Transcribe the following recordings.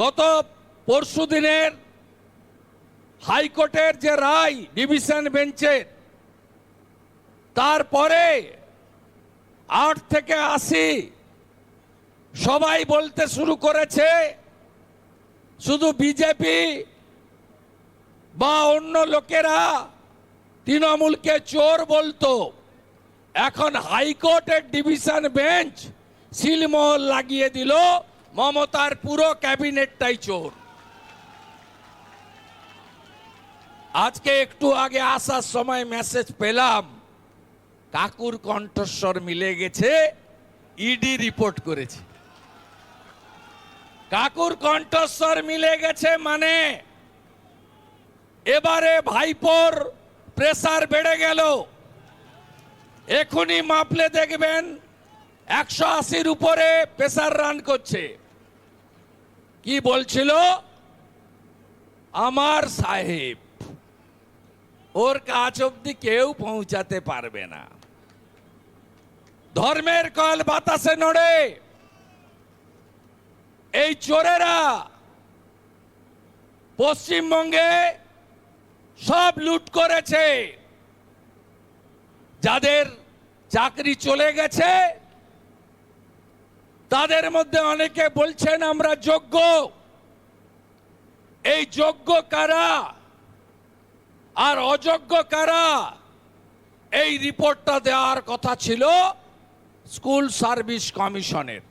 গত পরশু দিনের হাইকোর্টের যে রায় ডিভিশন বেঞ্চের তারপরে আট থেকে আশি সবাই বলতে শুরু করেছে, শুধু বিজেপি বা অন্য লোকেরা তৃণমূলকে চোর বলতো। এখন হাইকোর্টের ডিভিশন বেঞ্চ সিলমোহর লাগিয়ে দিল। মমতার পুরো ক্যাবিনেটটাই চোর। আজকে একটু আগে আসার সময় মেসেজ পেলাম, কাকুর কণ্ঠস্বর মিলে গেছে ইডি রিপোর্ট করেছে। কাকুর কণ্ঠস্বর মিলে গেছে মানে এবারে ভাইপোর প্রেসার বেড়ে গেল। এখনই মাপলে দেখবেন, একশো আশির উপরে প্রেসার রান করছে। কি বলছিল? আমার সাহেব, ওর কাছ অব্দি কেউ পৌঁছাতে পারবে না। ধর্মের কল বাতাসে নড়ে। এই চোরেরা পশ্চিমবঙ্গে সব লুট করেছে। যাদের চাকরি চলে গেছে তাদের মধ্যে অনেকে বলছেন, আমরা যোগ্য। এই যোগ্য কারা? আর অযোগ্য কারা? এই রিপোর্টটা দেওয়ার কথা ছিল স্কুল সার্ভিস কমিশনের।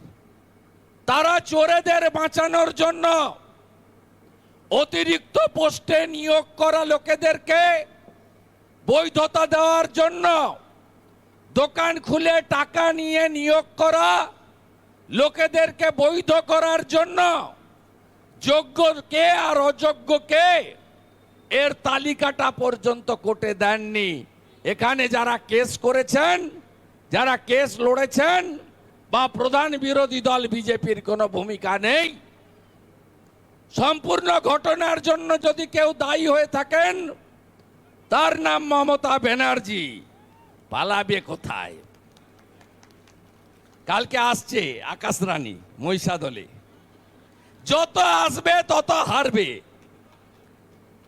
তারা চোরেদের বাঁচানোর জন্য অতিরিক্ত পোস্টে নিয়োগ করা লোকেদেরকে বৈধতা দেওয়ার জন্য দোকান খুলে টাকা নিয়ে নিয়োগ করা লোকেদেরকে বৈধ করার জন্য যোগ্য কে আর অযোগ্য কে এর তালিকাটা পর্যন্ত কোর্টে দেননি। এখানে যারা কেস করেছেন, যারা কেস লড়েছেন বা প্রধান বিরোধী দল বিজেপির কোনো ভূমিকা নেই, সম্পূর্ণ ঘটনার জন্য যদি কেউ দায়ী হয়ে থাকেন, তার নাম মমতা ব্যানার্জি। পালাবে কোথায়? কালকে আসছে আকাশ রানী, মহিষাদলে। যত আসবে, তত হারবে।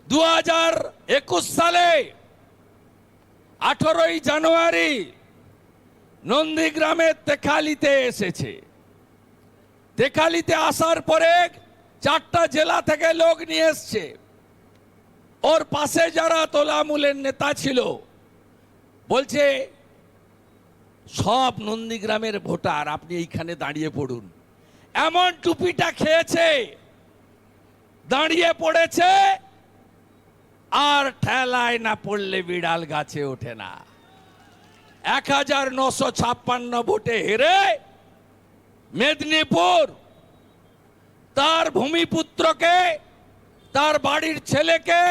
দু হাজার একুশ সালে আঠারোই জানুয়ারি নন্দীগ্রামের তেখালিতে এসেছে। তেখালিতে আসার পরে চারটা জেলা থেকে লোক নিয়ে এসছে। ওর পাশে যারা তোলামূলের নেতা ছিল, বলছে সব নন্দীগ্রামের ভোটার, আপনি এইখানে দাঁড়িয়ে পড়ুন। এমন টুপিটা খেয়েছে, দাঁড়িয়ে পড়েছে, আর ঠেলায় না পড়লে বিড়াল গাছে ওঠে না। এক হাজার নশো ছাপ্পান্ন ভোটে হেরে মেদিনীপুর তার ভূমিপুত্রকে, তার বাড়ির ছেলেকে,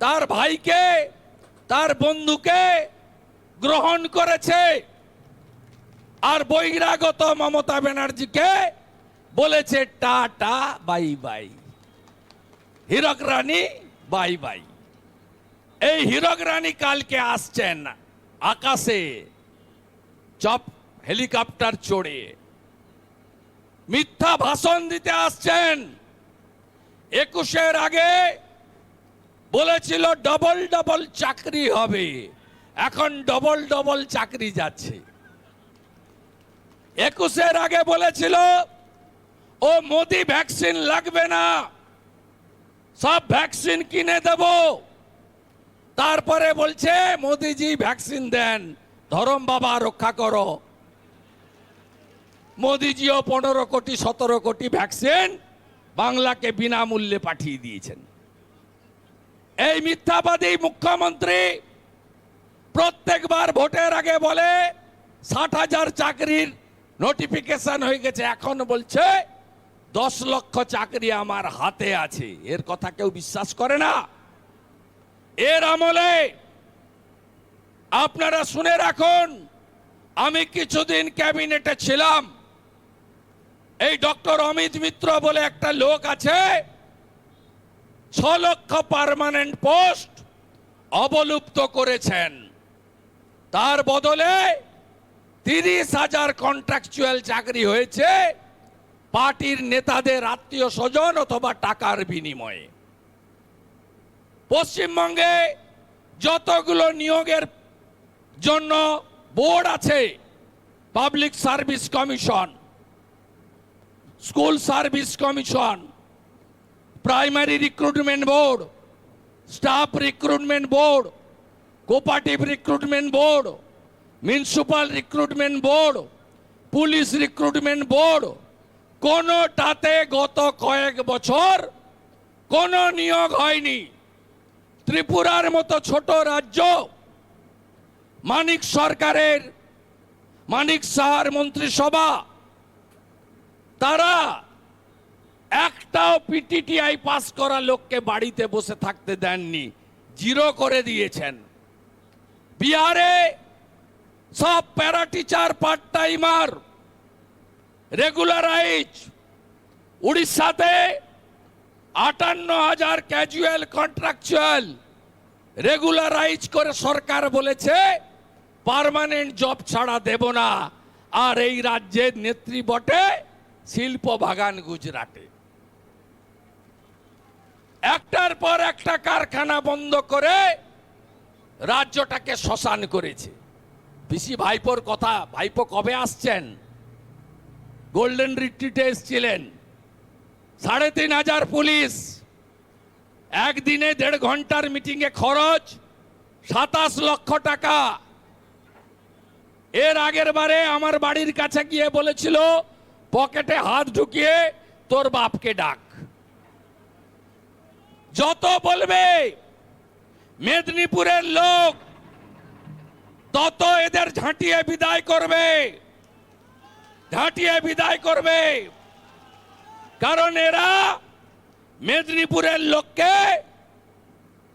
তার ভাইকে, তার বন্ধুকে গ্রহণ করেছে। আর বহিরাগত মমতা ব্যানার্জিকে বলেছে tata, bye bye. Hirak Rani, bye bye. এই হীরক রানী কালকে আসছেন আকাশে, চপ হেলিকপ্টার চড়ে। মিথ্যা ভাষণ দিতে আসছেন। একুশের আগে বলেছিল ডবল ডবল চাকরি হবে। এখন ডবল ডবল চাকরি যাচ্ছে। একুশের আগে বলেছিল, ও মোদি ভ্যাকসিন লাগবে না। সব ভ্যাকসিন কিনে দেব। তারপরে বলছে, মোদিজি ভ্যাকসিন দেন। ধরম বাবা, রক্ষা করো। মোদিজিও পনেরো কোটি, সতেরো কোটি ভ্যাকসিন বাংলাকে বিনামূল্যে পাঠিয়ে দিয়েছেন। এই মিথ্যাবাদী মুখ্যমন্ত্রী প্রত্যেকবার ভোটের আগে বলে, ষাট হাজার চাকরির নোটিফিকেশন হয়ে গেছে, এখন বলছে, দশ লক্ষ চাকরি আমার হাতে আছে। এর কথা কেউ বিশ্বাস করে না। এর আমলে, আপনারা শুনে রাখুন, আমি কিছুদিন ক্যাবিনেটে ছিলাম। এই ডক্টর অমিত মিত্র বলে একটা লোক আছে, ছ লক্ষ পার্মানেন্ট পোস্ট অবলুপ্ত করেছেন। তার বদলে তিরিশ হাজার কন্ট্রাকচুয়াল চাকরি হয়েছে, পার্টির নেতাদের আত্মীয় স্বজন অথবা টাকার বিনিময়ে। পশ্চিমবঙ্গে যতগুলো নিয়োগের জন্য বোর্ড আছে public service commission school service commission primary recruitment board staff recruitment board cooperative recruitment board municipal recruitment board police recruitment board কোনোটাতে গত কয়েক বছর কোনো নিয়োগ হয়নি। ত্রিপুরার মতো ছোট রাজ্য, মানিক সরকারের, মানিক সাহার মন্ত্রিসভা, তারা একটাও পিটিটিআই পাস করা লোককে বাড়িতে বসে থাকতে দেননি, জিরো করে দিয়েছেন। বিহারে সব para teacher part timer regularize উড়িষ্যাতে আটান্ন হাজার ক্যাজুয়াল কন্ট্রাকচুয়াল রেগুলারাইজ করে সরকার বলেছে পার্মানেন্ট জব ছাড়া দেব না। আর এই রাজ্যের নেত্রী বটে শিল্প বাগান গুজরাটে। একটার পর একটা কারখানা বন্ধ করে রাজ্যটাকে শ্মশান করেছে। পিসি ভাইপোর কথা, ভাইপো কবে আসছেন? গোল্ডেন রিট্রিটে এসছিলেন। সাড়ে তিন হাজার পুলিশ। একদিনে দেড় ঘণ্টার মিটিংয়ে খরচ, সাতাশ লক্ষ টাকা। এর আগের বারে আমার বাড়ির কাছে গিয়ে বলেছিল, পকেটে হাত ঢুকিয়ে তোর বাপকে ডাক। যত বলবে, মেদিনীপুরের লোক তত এদের ঝাঁটিয়ে বিদায় করবে। ঝাঁটিয়ে বিদায় করবে। কারণ এরা মেদিনীপুরের লোককে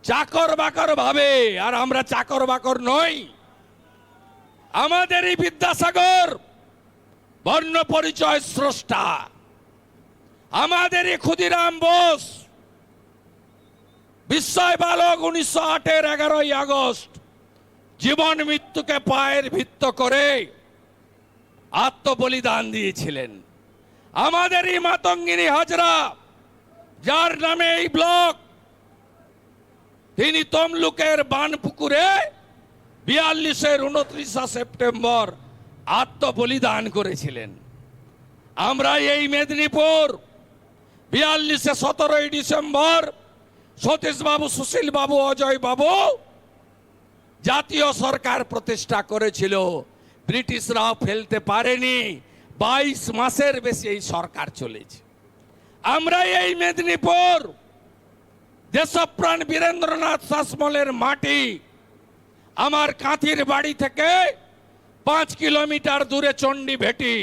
চাকর বাকর ভাবে, আর আমরা চাকর বাকর নই। আমাদেরই বিদ্যাসাগর বর্ণ পরিচয় স্রষ্টা। আমাদেরই ক্ষুদিরাম বোস। বিস্ময় বালক উনিশশো আটের এগারোই আগস্ট। জীবন মৃত্যুকে পায়ের ভিত্ত করে আত্মবলিদান দিয়েছিলেন। আমাদেরই মাতঙ্গিনী হাজরা, যার নামে এই ব্লক, তিনি তমলুকের বানপুকুরে বিয়াল্লিশের উনত্রিশা সেপ্টেম্বর আত্মবলিদান করেছিলেন। আমরা এই মেদিনীপুর বিয়াল্লিশে সতেরোই ডিসেম্বর সতীশ বাবু সুশীল বাবু অজয় বাবু জাতীয় সরকার প্রতিষ্ঠা করেছিল। ব্রিটিশরাও ফেলতে পারেনি। বাইশ মাসের বেশি এই সরকার চলেছে। আমরা এই মেদিনীপুর দেশপ্রাণ বীরেন্দ্রনাথ শাসমলের মাটি আমার কাঁথির বাড়ি থেকে পাঁচ কিলোমিটার দূরে চণ্ডী ভেটি,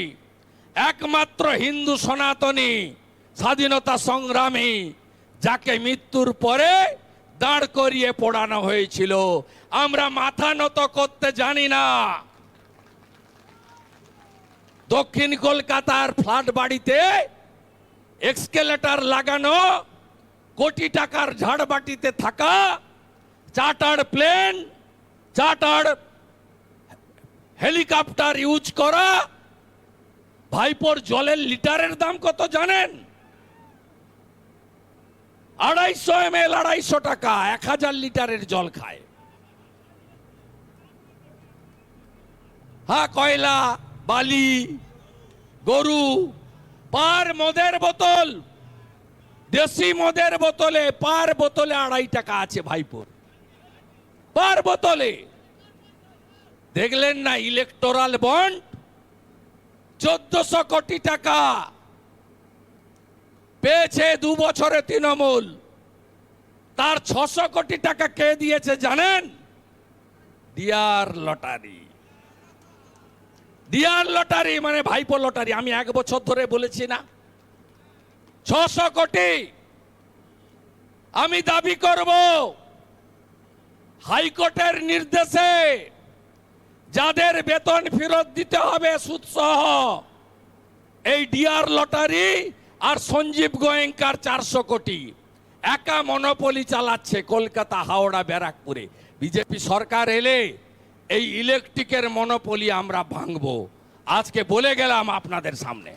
একমাত্র হিন্দু সনাতনী স্বাধীনতা সংগ্রামী, যাকে মৃত্যুর পরে দাঁড় করিয়ে পোড়ানো হয়েছিল। আমরা মাথা নত করতে জানি না। দক্ষিণ কলকাতার ফ্ল্যাট বাড়িতে এক্সকেলেটার লাগানো, কোটি টাকার ঝাড়বাটিতে থাকা, charter plane, charter helicopter use করা, ভাইপোর জলের লিটারের দাম কত জানেন? আড়াইশো এম এল আড়াইশো টাকা, এক হাজার লিটারের জল খায়। হ্যাঁ কয়লা, বালি, গরু, পার মদের বোতল, দেশি মদের বোতলে, পার বোতলে আড়াই টাকা আছে ভাইপোর পার বোতলে। দেখলেন না, ইলেকটোরাল বন্ড, চোদ্দশো কোটি টাকা। পেয়েছে দু বছরে তৃণমূল। তার ছশো কোটি টাকা কে দিয়েছে জানেন? Dear lottery. ডিয়ার লটারি মানে ভাইপো লটারি, আমি এক বছর ধরে বলেছি না। ছশো কোটি আমি দাবি করব হাইকোর্টের নির্দেশে যাদের বেতন ফেরত দিতে হবে সুদসহ। এই ডিয়ার লটারি আর সঞ্জীব গোয়েঙ্কার চারশো কোটি। একা মনোপলি চালাচ্ছে কলকাতা, হাওড়া, ব্যারাকপুরে। বিজেপি সরকার এলে এই ইলেকট্রিকের মনোপলি আমরা ভাঙবো। আজকে বলে গেলাম আপনাদের সামনে।